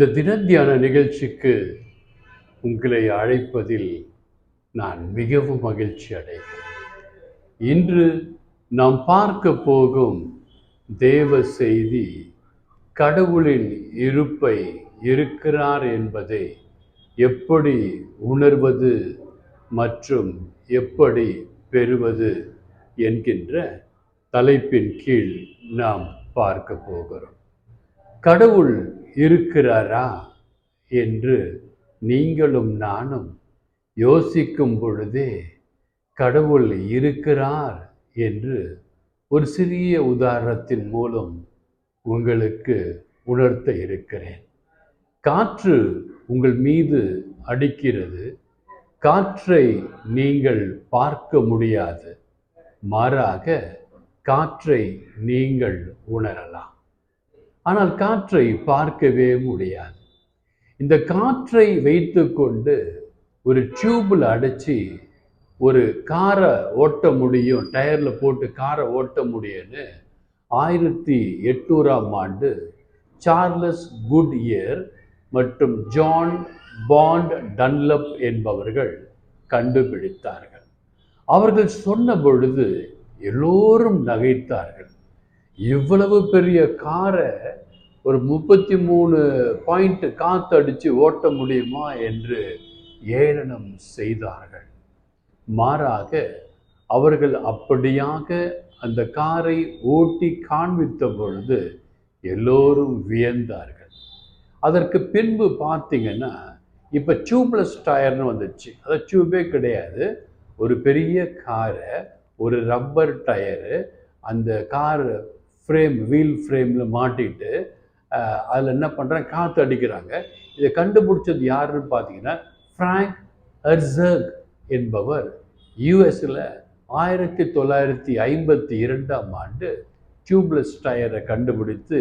இந்த தினத்தியான நிகழ்ச்சிக்கு உங்களை அழைப்பதில் நான் மிகவும் மகிழ்ச்சி அடைகிறேன். இன்று நாம் பார்க்க போகும் தேவ செய்தி கடவுளின் இருப்பை இருக்கிறார் என்பதை எப்படி உணர்வது மற்றும் எப்படி பெறுவது என்கின்ற தலைப்பின் கீழ் நாம் பார்க்க போகிறோம். கடவுள் இருக்கிறாரா என்று நீங்களும் நானும் யோசிக்கும் பொழுதே கடவுள் இருக்கிறார் என்று ஒரு சிறிய உதாரணத்தின் மூலம் உங்களுக்கு உணர்த்த இருக்கிறேன். காற்று உங்கள் மீது அடிக்கிறது. காற்றை நீங்கள் பார்க்க முடியாது. மாறாக காற்றை நீங்கள் உணரலாம். ஆனால் காற்றை பார்க்கவே முடியாது. இந்த காற்றை வைத்துக்கொண்டு ஒரு டியூப்பில் அடைச்சி ஒரு காரை ஓட்ட முடியும் டயரில் போட்டு காரை ஓட்ட முடியும்னு ஆயிரத்தி எட்நூறாம் ஆண்டு சார்லஸ் குட் இயர் மற்றும் ஜான் பாண்ட் டன்லப் என்பவர்கள் கண்டுபிடித்தார்கள். அவர்கள் சொன்ன பொழுது எல்லோரும் நகைத்தார்கள். இவ்வளவு பெரிய காரை ஒரு முப்பத்தி மூணு பாயிண்ட் காத்தடிச்சு ஓட்ட முடியுமா என்று ஏளனம் செய்தார்கள். மாறாக அவர்கள் அப்படியாக அந்த காரை ஓட்டி காண்பித்த பொழுது எல்லோரும் வியந்தார்கள். அதற்கு பின்பு பார்த்தீங்கன்னா இப்போ டியூப்லெஸ் டயர்னு வந்துச்சு. அது டியூபே கிடையாது. ஒரு பெரிய காரை ஒரு ரப்பர் டயரு அந்த கார் ஃப்ரேம் வீல் ஃப்ரேமில் மாட்டிட்டு அதில் என்ன பண்ணுறாங்க காற்று அடிக்கிறாங்க. இதை கண்டுபிடிச்சது யாருன்னு பார்த்தீங்கன்னா ஃப்ராங்க் ஹர்சர்க் என்பவர். யூஎஸில் ஆயிரத்தி தொள்ளாயிரத்தி ஐம்பத்தி இரண்டாம் ஆண்டு டியூப்லெஸ் டயரை கண்டுபிடித்து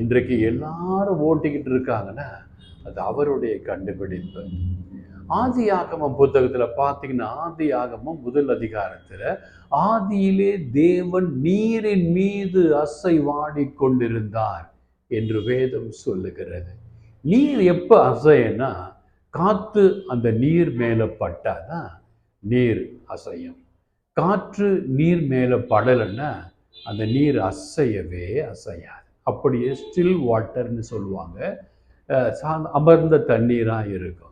இன்றைக்கு எல்லாரும் ஓட்டிக்கிட்டு இருக்காங்கன்னா அது அவருடைய கண்டுபிடிப்பு. ஆதி ஆகமம் புத்தகத்தில் பார்த்தீங்கன்னா ஆதி ஆகமம் முதல் அதிகாரத்தில் ஆதியிலே தேவன் நீரின் மீது அசைவாடி கொண்டிருந்தார் என்று வேதம் சொல்லுகிறது. நீர் எப்போ அசையனா காற்று அந்த நீர் மேலே பட்டாதான் நீர் அசையும். காற்று நீர் மேலே படலைன்னா அந்த நீர் அசையவே அசையாது. அப்படியே ஸ்டில் வாட்டர்னு சொல்லுவாங்க. அமர்ந்த தண்ணீராக இருக்கும்.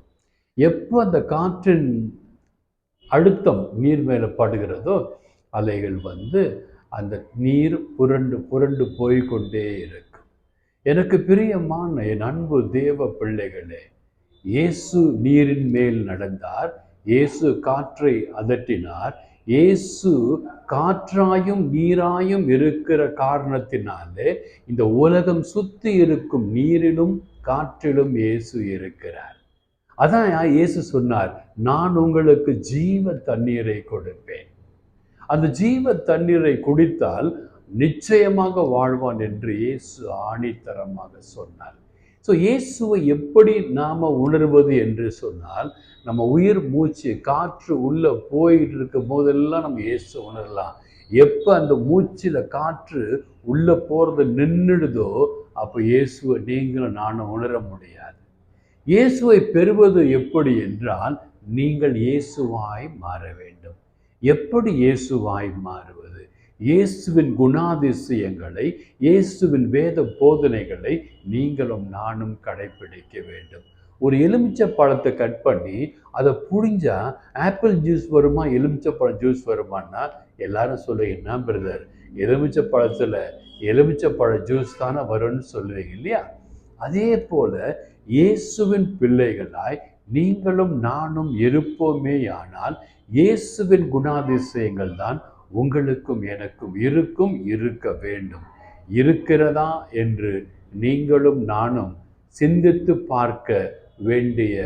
எப்போ அந்த காற்றின் அழுத்தம் நீர் மேலே படுகிறதோ அலைகள் வந்து அந்த நீர் புரண்டு புரண்டு போய்கொண்டே இருக்கும். எனக்கு பிரியமான என் அன்பு தேவ பிள்ளைகளே இயேசு நீரின் மேல் நடந்தார் இயேசு காற்றை அதட்டினார் இயேசு காற்றாயும் நீராயும் இருக்கிற காரணத்தினாலே இந்த உலகம் சுற்றி இருக்கும் நீரிலும் காற்றிலும் இயேசு இருக்கிறார். அதான் இயேசு சொன்னார் நான் உங்களுக்கு ஜீவ தண்ணீரை கொடுப்பேன். அந்த ஜீவ தண்ணீரை குடித்தால் நிச்சயமாக வாழ்வான் என்று இயேசு ஆணித்தரமாக சொன்னார். ஸோ இயேசுவை எப்படி நாம் உணர்வது என்று சொன்னால் நம்ம உயிர் மூச்சு காற்று உள்ளே போயிட்டு இருக்கும் போதெல்லாம் நம்ம இயேசு உணரலாம். எப்போ அந்த மூச்சில் காற்று உள்ளே போகிறது நின்றுடுதோ அப்போ இயேசுவை நீங்களும் நானும் உணர முடியாது. இயேசுவை பெறுவது எப்படி என்றால் நீங்கள் இயேசுவாய் மாற வேண்டும். எப்படி இயேசுவாய் மாறுவது? இயேசுவின் குணாதிசயங்களை இயேசுவின் வேத போதனைகளை நீங்களும் நானும் கடைபிடிக்க வேண்டும். ஒரு எலுமிச்சை பழத்தை கட் பண்ணி அதை புழிஞ்சா ஆப்பிள் ஜூஸ் வருமா எலுமிச்சை பழம் ஜூஸ் வருமானா எல்லாரும் சொல்லுவீங்க என்ன பிரதர்? எலுமிச்சை பழத்தில் எலுமிச்சை பழ ஜூஸ் தானே வரும்னு சொல்லுவீங்க இல்லையா? அதே போல இயேசுவின் பிள்ளைகளாய் நீங்களும் நானும் இருப்போமே ஆனால் இயேசுவின் குணாதிசயங்கள் தான் உங்களுக்கும் எனக்கும் இருக்கும் இருக்க வேண்டும். இருக்கிறதா என்று நீங்களும் நானும் சிந்தித்து பார்க்க வேண்டிய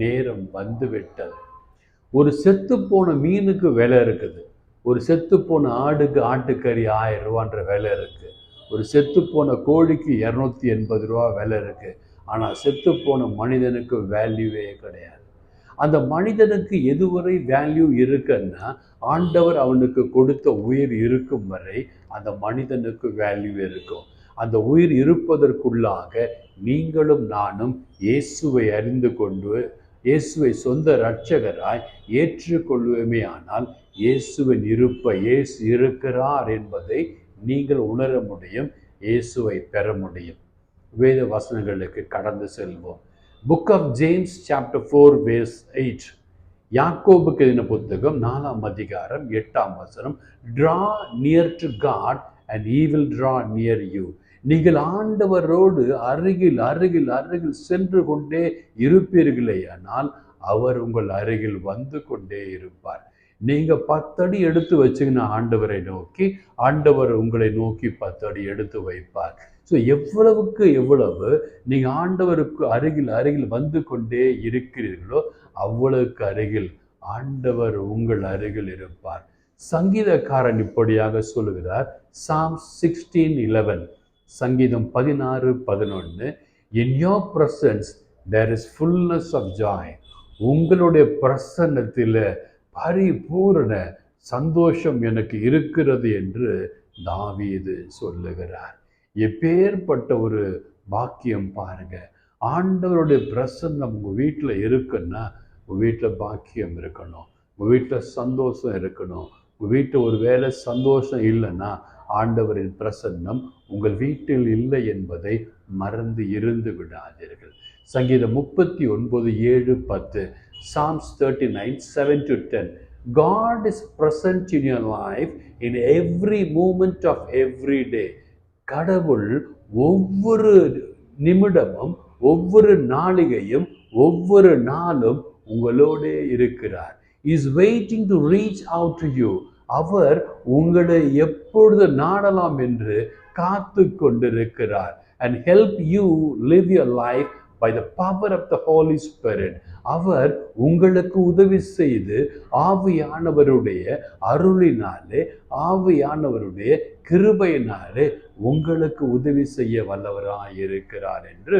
நேரம் வந்துவிட்டது. ஒரு செத்து போன மீனுக்கு விலை இருக்குது. ஒரு செத்து போன ஆடுக்கு ஆட்டுக்கறி ஆயிரம் ரூபான்ற விலை இருக்குது ஒரு செத்து போன கோழிக்கு இரநூத்தி எண்பது ரூபா விலை இருக்குது ஆனால் செத்து போன மனிதனுக்கு வேல்யூவே கிடையாது. அந்த மனிதனுக்கு எதுவரை வேல்யூ இருக்குன்னா ஆண்டவர் அவனுக்கு கொடுத்த உயிர் இருக்கும் வரை அந்த மனிதனுக்கு வேல்யூ இருக்கும். அந்த உயிர் இருப்பதற்குள்ளாக நீங்களும் நானும் இயேசுவை அறிந்து கொண்டு இயேசுவை சொந்த இரட்சகராய் ஏற்றுக்கொள்வோமே ஆனால் இயேசுவின் இருப்பை இயேசு இருக்கிறார் என்பதை நீங்கள் உணர முடியும் இயேசுவை பெற முடியும். வேத வசனங்களுக்கு கடந்து செல்வோம். Book of James chapter four verse eight யாக்கோபுக்கு எதின புத்தகம் நாலாம் அதிகாரம் எட்டாம் வசனம். Draw near to God and he will draw near to நீங்கள் ஆண்டவரோடு அருகில் அருகில் அருகில் சென்று கொண்டே இருப்பீர்களே ஆனால் அவர் உங்கள் அருகில் வந்து கொண்டே இருப்பார். நீங்கள் பத்தடி எடுத்து வச்சீங்கன்னா ஆண்டவரை நோக்கி ஆண்டவர் உங்களை நோக்கி பத்தடி எடுத்து வைப்பார். ஸோ எவ்வளவுக்கு எவ்வளவு நீங்கள் ஆண்டவருக்கு அருகில் அருகில் வந்து கொண்டே இருக்கிறீர்களோ அவ்வளவுக்கு அருகில் ஆண்டவர் உங்கள் அருகில் இருப்பார். சங்கீதக்காரன் இப்படியாக சொல்லுகிறார். சாம் சிக்ஸ்டீன் இலவன் சங்கீதம் பதினாறு பதினொன்று in your presence there is fullness of joy உங்களுடைய பிரசன்னத்தில் பரிபூரண சந்தோஷம் எனக்கு இருக்கிறது என்று தாவீது சொல்லுகிறார். எப்பேற்பட்ட ஒரு பாக்கியம் பாருங்க. ஆண்டவருடைய பிரசன்னம் உங்கள் வீட்டில் இருக்குன்னா உங்கள் வீட்டில் பாக்கியம் இருக்கணும். உங்கள் வீட்டில் சந்தோஷம் இருக்கணும். உங்கள் வீட்டில் ஒரு வேலை சந்தோஷம் இல்லைன்னா ஆண்டவரின் பிரசன்னம் உங்கள் வீட்டில் இல்லை என்பதை மறந்து இருந்து விடாதீர்கள். சங்கீதம் முப்பத்தி ஒன்பது ஏழு பத்து Psalms thirty nine seven to ten God is present in your life in every moment of every day கடவுள் ஒவ்வொரு நிமிடமும் ஒவ்வொரு நாளிகையும் ஒவ்வொரு நாளும் உங்களோடே இருக்கிறார். Is waiting to reach out to you அவர் உங்களை எப்பொழுது நாடலாம் என்று காத்து கொண்டிருக்கிறார். And help you live your life by the power of the Holy Spirit அவர் உங்களுக்கு உதவி செய்து ஆவியானவருடைய அருளினாலே ஆவியானவருடைய கிருபையினாலே உங்களுக்கு உதவி செய்ய வல்லவராய் இருக்கிறார் என்று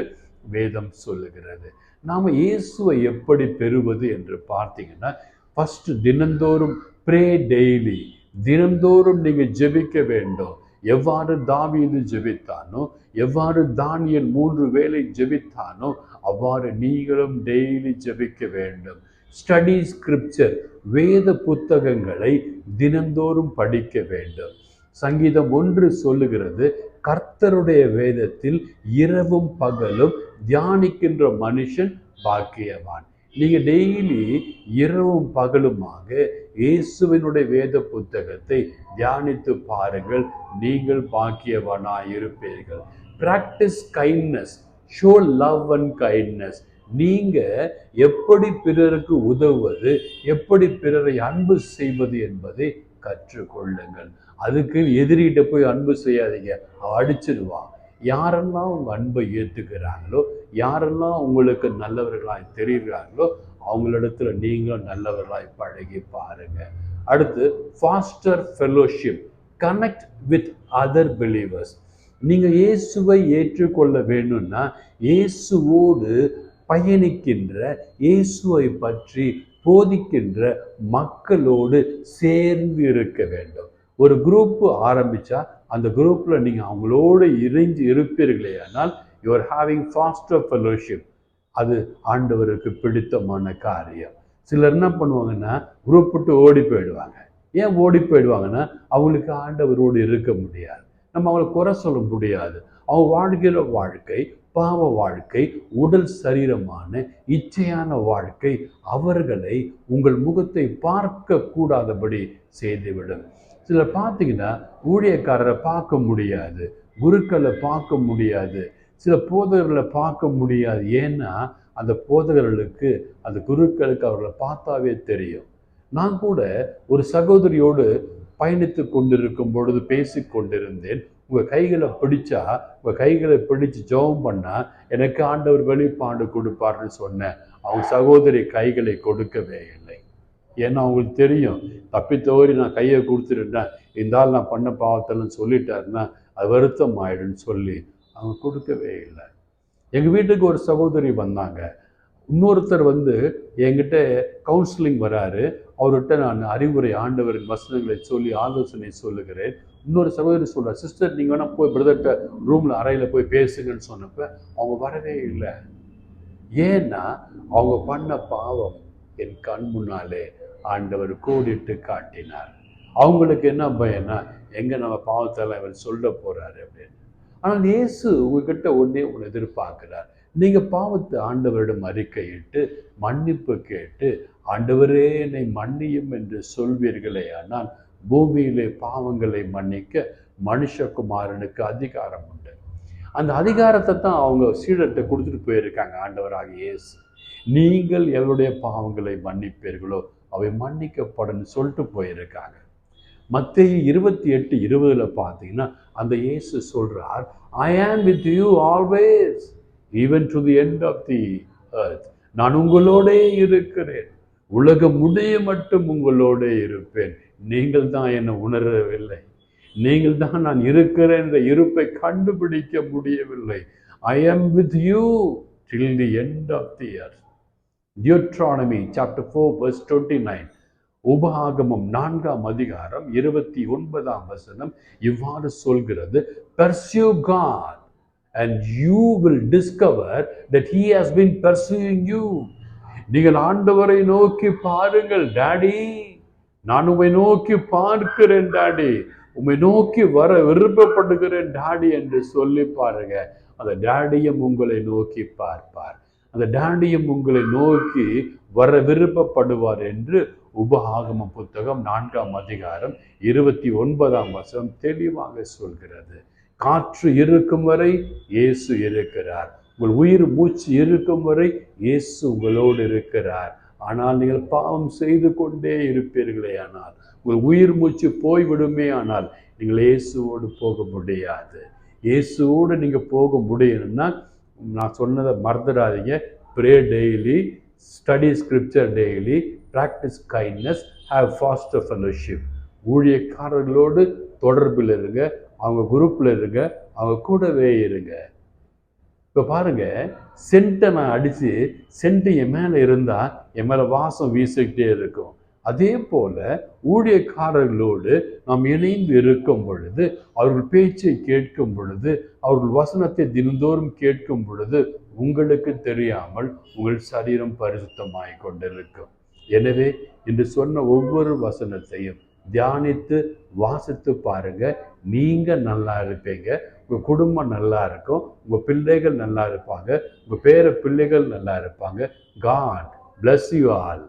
வேதம் சொல்லுகிறது. நாம் இயேசுவை எப்படி பெறுவது என்று பார்த்தீங்கன்னா ஃபஸ்ட்டு தினந்தோறும் ப்ரே டெய்லி தினந்தோறும் நீங்கள் ஜெபிக்க வேண்டும். எவ்வாறு தாவீது ஜெபித்தானோ எவ்வாறு தானியல் மூன்று வேளை ஜெபித்தானோ அவ்வாறு நீங்களும் டெய்லி ஜெபிக்க வேண்டும். ஸ்டடி ஸ்கிரிப்சர் வேத புத்தகங்களை தினந்தோறும் படிக்க வேண்டும். சங்கீதம் ஒன்று சொல்லுகிறது கர்த்தருடைய வேதத்தில் இரவும் பகலும் தியானிக்கின்ற மனுஷன் பாக்கியவான். நீங்கள் டெய்லி இரவும் பகலுமாக இயேசுவினுடைய வேத புத்தகத்தை தியானித்து பாருங்கள் நீங்கள் பாக்கியவனாக இருப்பீர்கள் practice kindness show love and kindness நீங்க எப்படி பிறருக்கு உதவுவது எப்படி பிறரை அன்பு செய்வது என்பதை கற்றுக்கொள்ளுங்கள். அதுக்கு எதிரிகிட்ட போய் அன்பு செய்யாதீங்க. அடிச்சிருவான் யாரெல்லாம் உங்க அன்பை ஏற்றுக்கிறாங்களோ யாரெல்லாம் உங்களுக்கு நல்லவர்களாய் தெரியுறாங்களோ அவங்களிடத்துல நீங்களும் நல்லவர்களாய் பழகி பாருங்க. அடுத்து foster fellowship connect with other believers நீங்கள் இயேசுவை ஏற்றுக்கொள்ள வேணும்னா இயேசுவோடு பயணிக்கின்ற இயேசுவை பற்றி போதிக்கின்ற மக்களோடு சேர்ந்து இருக்க வேண்டும். ஒரு குரூப்பு ஆரம்பித்தா அந்த குரூப்பில் நீங்கள் அவங்களோடு இறைஞ்சு இருப்பீர்களே ஆனால் யுவர் ஹேவிங் ஃபாஸ்டர் ஃபெலோஷிப் அது ஆண்டவருக்கு பிடித்தமான காரியம். சிலர் என்ன பண்ணுவாங்கன்னா குரூப் விட்டு ஓடி போயிடுவாங்க. ஏன் ஓடி போயிடுவாங்கன்னா அவங்களுக்கு ஆண்டவரோடு இருக்க முடியாது. நம்ம அவங்கள குறை சொல்ல முடியாது. அவங்க வாழ்கிற வாழ்க்கை பாவ வாழ்க்கை உடல் சரீரமான இச்சையான வாழ்க்கை அவர்களை உங்கள் முகத்தை பார்க்க கூடாதபடி செய்துவிடும் சிலர் பார்த்தீங்கன்னா ஊழியக்காரரை பார்க்க முடியாது குருக்களை பார்க்க முடியாது சில போதகர்களை பார்க்க முடியாது. ஏன்னா அந்த போதகர்களுக்கு அந்த குருக்களுக்கு அவர்களை பார்த்தாவே தெரியும். நான் கூட ஒரு சகோதரியோடு பயணித்து கொண்டிருக்கும் பொழுது பேசி கொண்டிருந்தேன். உங்கள் கைகளை பிடிச்சா உங்கள் கைகளை பிடிச்சு ஜெபம் பண்ணால் எனக்கு ஆண்டவர் வெளிப்பாடு கொடுப்பார்னு சொன்னேன். அவங்க சகோதரி கைகளை கொடுக்கவே இல்லை. ஏன்னா அவங்களுக்கு தெரியும் தப்பி தவறி நான் கையை கொடுத்துருந்தேன் இருந்தால் நான் பண்ண பாவத்தெல்லாம் சொல்லிட்டாருன்னா அது வருத்தம் ஆயிடுன்னு சொல்லி அவங்க கொடுக்கவே இல்லை. எங்கள் வீட்டுக்கு ஒரு சகோதரி வந்தாங்க. இன்னொருத்தர் வந்து என்கிட்ட கவுன்சிலிங் வராரு. அவர்கிட்ட நான் அறிவுரை ஆண்டவரின் வசனங்களை சொல்லி ஆலோசனை சொல்லுகிறேன். இன்னொரு சகோதரி சொல்கிறார் சிஸ்டர் நீங்கள் வேணால் போய் பிரதர்கிட்ட ரூமில் அறையில் போய் பேசுங்கன்னு சொன்னப்போ அவங்க வரவே இல்லை. ஏன்னா அவங்க பண்ண பாவம் என் கண் முன்னாலே ஆண்டவர் கூடிட்டு காட்டினார். அவங்களுக்கு என்ன பயம்னா எங்கே நம்ம பாவத்தெல்லாம் இவர் சொல்ல போகிறாரு அப்படின்னு. ஆனால் இயேசு உங்ககிட்ட ஒன்றே ஒன்று எதிர்பார்க்கிறார். நீங்கள் பாவத்தை ஆண்டவரிடம் அறிக்கையிட்டு மன்னிப்பு கேட்டு ஆண்டவரே என்னை மன்னியும் என்று சொல்வீர்களே ஆனால் பூமியிலே பாவங்களை மன்னிக்க மனுஷகுமாரனுக்கு அதிகாரம் உண்டு. அந்த அதிகாரத்தை தான் அவங்க சீடர்கிட்ட கொடுத்துட்டு போயிருக்காங்க ஆண்டவராக இயேசு. நீங்கள் எவருடைய பாவங்களை மன்னிப்பீர்களோ அவை மன்னிக்கப்படும் சொல்லிட்டு போயிருக்காங்க. மத்திய இருபத்தி எட்டு இருபதுல பார்த்தீங்கன்னா அந்த இயேசு சொல்றார் I am with you always even to the end of the earth நான் உங்களோடே இருக்கிறேன். உலகம் முடிய மட்டும் உங்களோடே இருப்பேன். நீங்கள் தான் என்னை உணரவில்லை. நீங்கள் தான் நான் இருக்கிறேன் என்ற இருப்பை கண்டுபிடிக்க முடியவில்லை. I am with you till the end of the year earth. Deuteronomy chapter 4 verse 29 உபஆகமம் நான்காம் அதிகாரம் இருபத்தி ஒன்பதாம் வசனம் இவ்வாறு சொல்கிறது. Pursue God and you will discover that he has been pursuing you நீங்கள் ஆண்டவரை நோக்கி பாருங்கள் டாடி நான் உம்மை நோக்கி பார்க்கிறேன் டாடி உம்மை நோக்கி வர விருப்பப்படுகிறேன் டாடி என்று சொல்லி பாருங்க. அந்த டாடியும் உங்களை நோக்கி பார்ப்பார். அந்த டாடியும் உங்களை நோக்கி வர விருப்பப்படுவார் என்று உபஆகம புத்தகம் நான்காம் அதிகாரம் இருபத்தி ஒன்பதாம் வசனம் தெளிவாக சொல்கிறது. காற்று இருக்கும் வரை இயேசு இருக்கிறார். உங்கள் உயிர் மூச்சு இருக்கும் வரை இயேசு உங்களோடு இருக்கிறார். ஆனால் நீங்கள் பாவம் செய்து கொண்டே இருப்பீர்களே ஆனால் உங்கள் உயிர் மூச்சு போய்விடுமே ஆனால் நீங்கள் இயேசுவோடு போக முடியாது. இயேசுவோடு நீங்கள் போக முடியணும்னா நான் சொன்னதை மறந்துடாதீங்க. Pray daily study scripture daily practice kindness have foster fellowship ஊழியக்காரர்களோடு தொடர்பில் இருங்க. அவங்க குரூப்பில் இருங்க அவங்க கூடவே இருங்க. இப்போ பாருங்கள் சென்ட்டை நான் அடித்து சென்ட்டு என் மேலே இருந்தால் என் மேலே வாசம் வீசிக்கிட்டே இருக்கும். அதே போல ஊழியக்காரர்களோடு நாம் இணைந்து இருக்கும் பொழுது அவர்கள் பேச்சை கேட்கும் பொழுது அவர்கள் வசனத்தை தினந்தோறும் கேட்கும் பொழுது உங்களுக்கு தெரியாமல் உங்கள் சரீரம் பரிசுத்தமாய் கொண்டிருக்கும். எனவே இன்று சொன்ன ஒவ்வொரு வசனத்தையும் தியானித்து வாசித்து பாருங்க. நீங்கள் நல்லா இருப்பீங்க. உங்கள் குடும்பம் நல்லா இருக்கும். உங்கள் பிள்ளைகள் நல்லா இருப்பாங்க. உங்கள் பேர பிள்ளைகள் நல்லா இருப்பாங்க. God bless you all